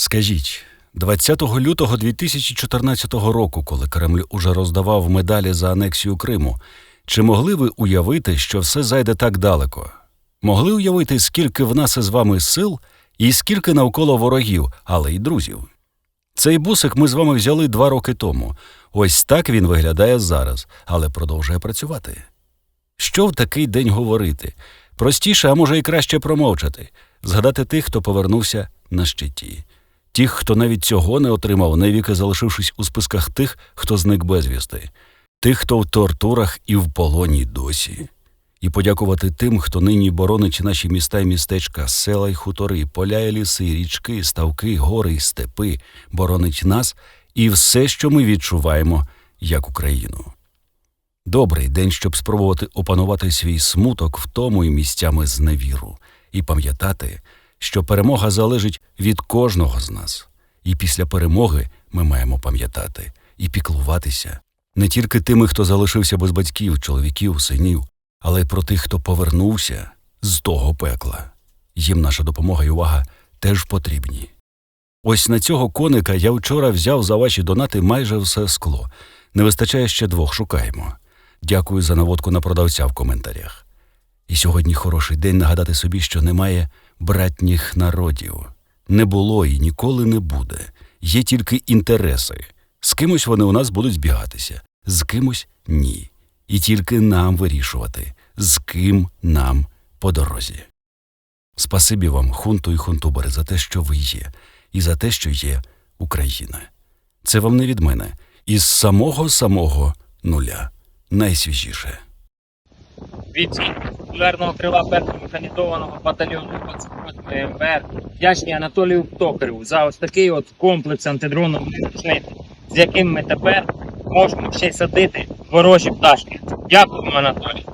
Скажіть, 20 лютого 2014 року, коли Кремль уже роздавав медалі за анексію Криму, чи могли ви уявити, що все зайде так далеко? Могли уявити, скільки в нас із вами сил і скільки навколо ворогів, але й друзів? Цей бусик ми з вами взяли два роки тому. Ось так він виглядає зараз, але продовжує працювати. Що в такий день говорити? Простіше, а може і краще промовчати, згадати тих, хто повернувся на щиті, тих, хто навіть цього не отримав, навіки залишившись у списках тих, хто зник безвісти, тих, хто в тортурах і в полоні досі. І подякувати тим, хто нині боронить наші міста і містечка, села й хутори, поля і ліси, річки, ставки, гори й степи, боронить нас і все, що ми відчуваємо як Україну. Добрий день, щоб спробувати опанувати свій смуток втому і місцями зневіру, і пам'ятати, що перемога залежить від кожного з нас. І після перемоги ми маємо пам'ятати і піклуватися не тільки тими, хто залишився без батьків, чоловіків, синів, але й про тих, хто повернувся з того пекла. Їм наша допомога і увага теж потрібні. Ось на цього коника я вчора взяв за ваші донати майже все скло. Не вистачає ще двох, шукаємо. Дякую за наводку на продавця в коментарях. І сьогодні хороший день нагадати собі, що немає братніх народів. Не було і ніколи не буде. Є тільки інтереси. З кимось вони у нас будуть збігатися, з кимось ні. І тільки нам вирішувати, з ким нам по дорозі. Спасибі вам, хунту і хунтубери, за те, що ви є, і за те, що є Україна. Це вам не від мене, із самого самого нуля. Найсвіжіше. бійці популярного крила першого механізованого батальйону 28 МВР. вдячні Анатолію Токареву за ось такий от комплекс антидронових рушниць, з яким ми тепер можемо ще й садити ворожі пташки. Дякуємо, Анатолій.